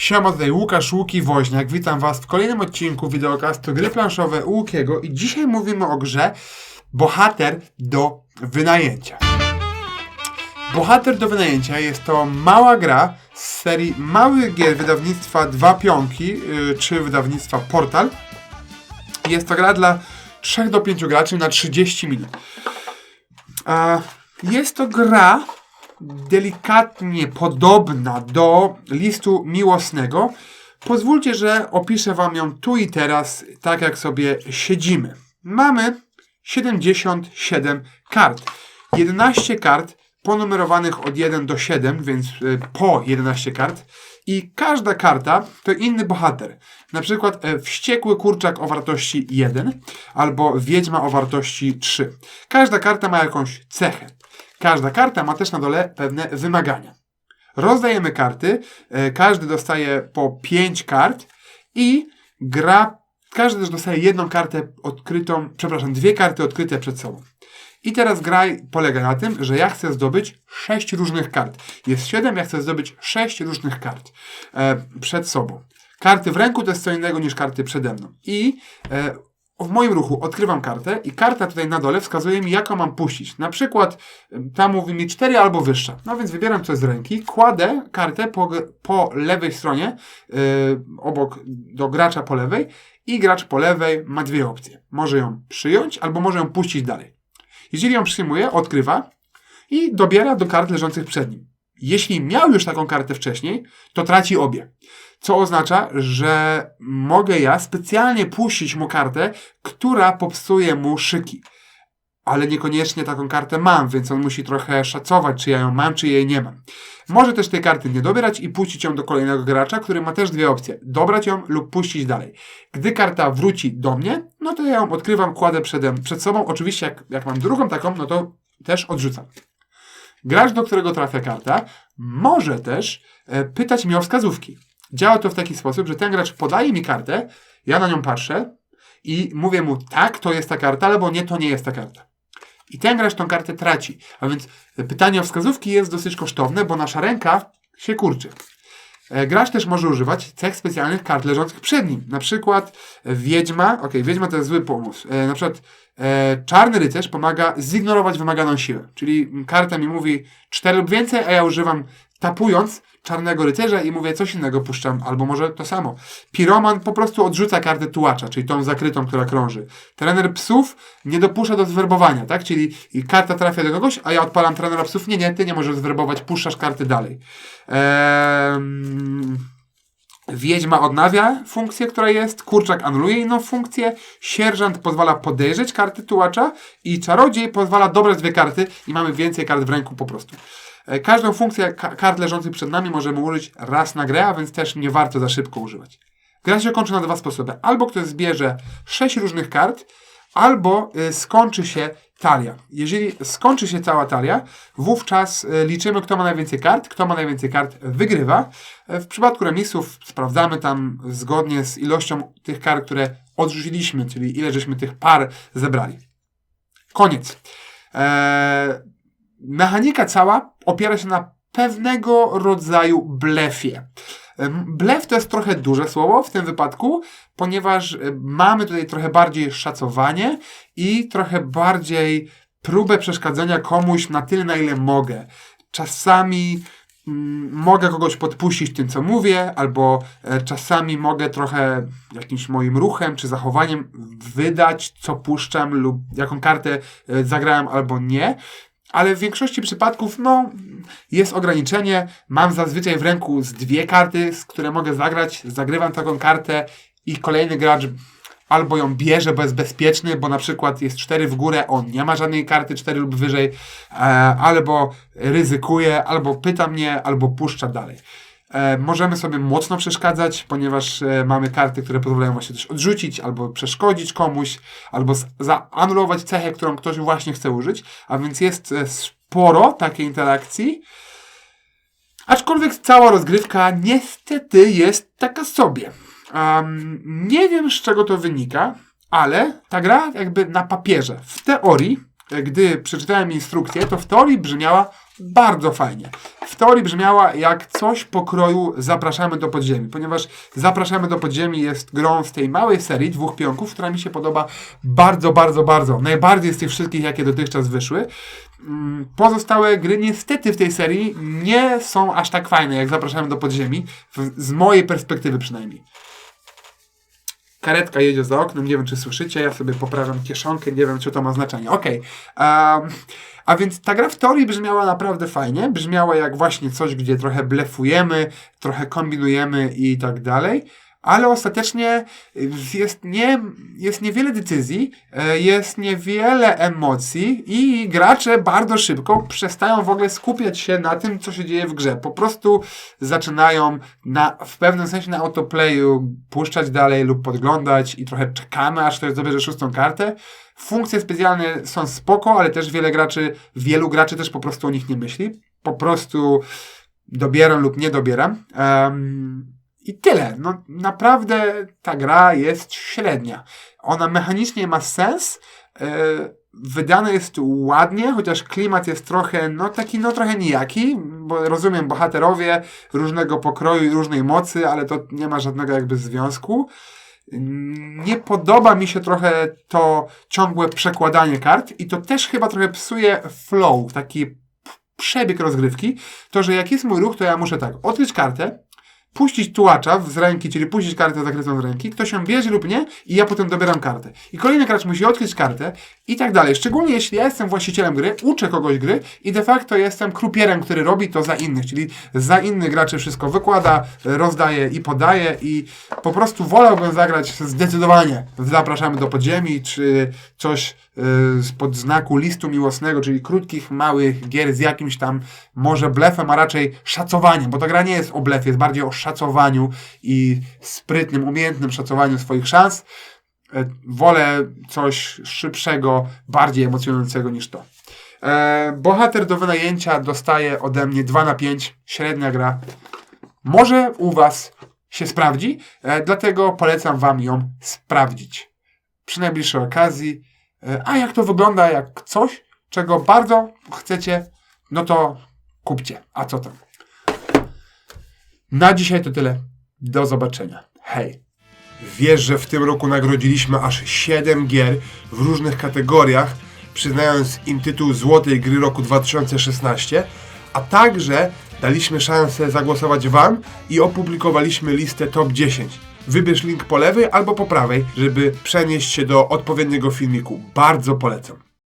Siema, tutaj Łukasz Łuki Woźniak. Witam Was w kolejnym odcinku wideokastu Gry Planszowe Łukiego i dzisiaj mówimy o grze Bohater do wynajęcia. Bohater do wynajęcia jest to mała gra z serii małych gier wydawnictwa Dwa Pionki, yy, czy wydawnictwa Portal. Jest to gra dla 3 do 5 graczy na 30 minut. Jest to gra delikatnie podobna do listu miłosnego. Pozwólcie, że opiszę Wam ją tu i teraz, tak jak sobie siedzimy. Mamy 77 kart. 11 kart ponumerowanych od 1 do 7, więc y, po 11 kart. I każda karta to inny bohater. Na przykład e, wściekły kurczak o wartości 1 albo wiedźma o wartości 3. Każda karta ma jakąś cechę. Każda karta ma też na dole pewne wymagania. Rozdajemy karty, e, każdy dostaje po 5 kart i gra, każdy też dostaje jedną kartę odkrytą, przepraszam, dwie karty odkryte przed sobą. I teraz gra polega na tym, że ja chcę zdobyć 6 różnych kart. Jest 7, ja chcę zdobyć 6 różnych kart e, przed sobą. Karty w ręku to jest co innego niż karty przede mną. I e, w moim ruchu odkrywam kartę i karta tutaj na dole wskazuje mi, jaką mam puścić. Na przykład ta mówi mi 4 albo wyższa. No więc wybieram coś z ręki, kładę kartę po, po lewej stronie, yy, obok do gracza po lewej i gracz po lewej ma dwie opcje. Może ją przyjąć albo może ją puścić dalej. Jeżeli ją przyjmuje, odkrywa i dobiera do kart leżących przed nim. Jeśli miał już taką kartę wcześniej, to traci obie. Co oznacza, że mogę ja specjalnie puścić mu kartę, która popsuje mu szyki. Ale niekoniecznie taką kartę mam, więc on musi trochę szacować, czy ja ją mam, czy jej nie mam. Może też tej karty nie dobierać i puścić ją do kolejnego gracza, który ma też dwie opcje. Dobrać ją lub puścić dalej. Gdy karta wróci do mnie, no to ja ją odkrywam, kładę przede, przed sobą. Oczywiście jak, jak mam drugą taką, no to też odrzucam. Gracz, do którego trafia karta, może też e, pytać mnie o wskazówki. Działa to w taki sposób, że ten gracz podaje mi kartę, ja na nią patrzę i mówię mu tak, to jest ta karta, albo nie, to nie jest ta karta. I ten gracz tą kartę traci. A więc pytanie o wskazówki jest dosyć kosztowne, bo nasza ręka się kurczy. E, Gracz też może używać cech specjalnych kart leżących przed nim. Na przykład e, wiedźma, ok, wiedźma to jest zły pomysł. E, na przykład e, czarny rycerz pomaga zignorować wymaganą siłę. Czyli karta mi mówi 4 lub więcej, a ja używam tapując czarnego rycerza i mówię coś innego puszczam, albo może to samo. Piroman po prostu odrzuca kartę tułacza, czyli tą zakrytą, która krąży. Trener psów nie dopuszcza do zwerbowania, tak? Czyli karta trafia do kogoś, a ja odpalam trenera psów. Nie, nie, ty nie możesz zwerbować, puszczasz karty dalej. Ehm... Wiedźma odnawia funkcję, która jest, kurczak anuluje inną funkcję, sierżant pozwala podejrzeć karty tułacza i czarodziej pozwala dobrać dwie karty i mamy więcej kart w ręku po prostu. E, Każdą funkcję ka- kart leżących przed nami możemy użyć raz na grę, a więc też nie warto za szybko używać. Gra się kończy na dwa sposoby. Albo ktoś zbierze sześć różnych kart, albo y, skończy się talia. Jeżeli skończy się cała talia, wówczas y, liczymy, kto ma najwięcej kart. Kto ma najwięcej kart, wygrywa. E, W przypadku remisów sprawdzamy tam zgodnie z ilością tych kart, które odrzuciliśmy, czyli ile żeśmy tych par zebrali. Koniec. Eee, mechanika cała opiera się na pewnego rodzaju blefie. Blef to jest trochę duże słowo w tym wypadku, ponieważ e, mamy tutaj trochę bardziej szacowanie i trochę bardziej próbę przeszkadzania komuś na tyle, na ile mogę. Czasami mm, mogę kogoś podpuścić tym, co mówię, albo e, czasami mogę trochę jakimś moim ruchem czy zachowaniem wydać, co puszczam lub jaką kartę e, zagrałem albo nie. Ale w większości przypadków, no, jest ograniczenie. Mam zazwyczaj w ręku z dwie karty, z które mogę zagrać. Zagrywam taką kartę i kolejny gracz albo ją bierze, bo jest bezpieczny, bo na przykład jest cztery w górę, on nie ma żadnej karty cztery lub wyżej, e, albo ryzykuje, albo pyta mnie, albo puszcza dalej. E, możemy sobie mocno przeszkadzać, ponieważ e, mamy karty, które pozwalają właśnie coś odrzucić, albo przeszkodzić komuś, albo zaanulować cechę, którą ktoś właśnie chce użyć, a więc jest e, sporo takiej interakcji. Aczkolwiek cała rozgrywka niestety jest taka sobie. Em, nie wiem z czego to wynika, ale ta gra jakby na papierze, w teorii e, gdy przeczytałem instrukcję, to w teorii brzmiała bardzo fajnie. Teorii brzmiała jak coś pokroju Zapraszamy do podziemi, ponieważ Zapraszamy do podziemi jest grą z tej małej serii dwóch pionków, która mi się podoba bardzo, bardzo, bardzo. Najbardziej z tych wszystkich, jakie dotychczas wyszły. Mm, Pozostałe gry niestety w tej serii nie są aż tak fajne, jak Zapraszamy do podziemi, z mojej perspektywy przynajmniej. Karetka jedzie za oknem, nie wiem czy słyszycie, ja sobie poprawiam kieszonkę, nie wiem czy to ma znaczenie. Okej. Em, a więc ta gra w teorii brzmiała naprawdę fajnie, brzmiała jak właśnie coś, gdzie trochę blefujemy, trochę kombinujemy i tak dalej, ale ostatecznie jest, nie, jest niewiele decyzji, e, jest niewiele emocji i gracze bardzo szybko przestają w ogóle skupiać się na tym, co się dzieje w grze. Po prostu zaczynają na, w pewnym sensie na autoplayu puszczać dalej lub podglądać i trochę czekamy, aż ktoś zabierze szóstą kartę. Funkcje specjalne są spoko, ale też wiele graczy, wielu graczy też po prostu o nich nie myśli. Po prostu dobieram lub nie dobieram. Em, i tyle. No, naprawdę ta gra jest średnia. Ona mechanicznie ma sens. Yy, wydane jest ładnie, chociaż klimat jest trochę, no taki, no trochę nijaki, bo rozumiem, bohaterowie różnego pokroju i różnej mocy, ale to nie ma żadnego jakby związku. Nie podoba mi się trochę to ciągłe przekładanie kart i to też chyba trochę psuje flow, taki przebieg rozgrywki. To, że jak jest mój ruch, to ja muszę tak, odkryć kartę, puścić tułacza z ręki, czyli puścić kartę zakrytą z ręki, ktoś ją bierze lub nie i ja potem dobieram kartę. I kolejny gracz musi odkryć kartę i tak dalej. Szczególnie jeśli ja jestem właścicielem gry, uczę kogoś gry i de facto jestem krupierem, który robi to za innych, czyli za innych graczy wszystko wykłada, rozdaje i podaje i po prostu wolałbym zagrać zdecydowanie Zapraszamy do podziemi, czy coś yy, spod znaku listu miłosnego, czyli krótkich, małych gier z jakimś tam może blefem, a raczej szacowaniem, bo ta gra nie jest o blefie, jest bardziej o szacowaniu i sprytnym, umiejętnym szacowaniu swoich szans. E, Wolę coś szybszego, bardziej emocjonującego niż to. E, bohater do wynajęcia dostaje ode mnie 2 na 5, średnia gra. Może u Was się sprawdzi, e, dlatego polecam Wam ją sprawdzić przy najbliższej okazji. A jak to wygląda jak coś, czego bardzo chcecie, no to kupcie. A co tam? Na dzisiaj to tyle. Do zobaczenia. Hej. Wiesz, że w tym roku nagrodziliśmy aż 7 gier w różnych kategoriach, przyznając im tytuł Złotej Gry Roku 2016, a także daliśmy szansę zagłosować Wam i opublikowaliśmy listę top 10. Wybierz link po lewej albo po prawej, żeby przenieść się do odpowiedniego filmiku. Bardzo polecam.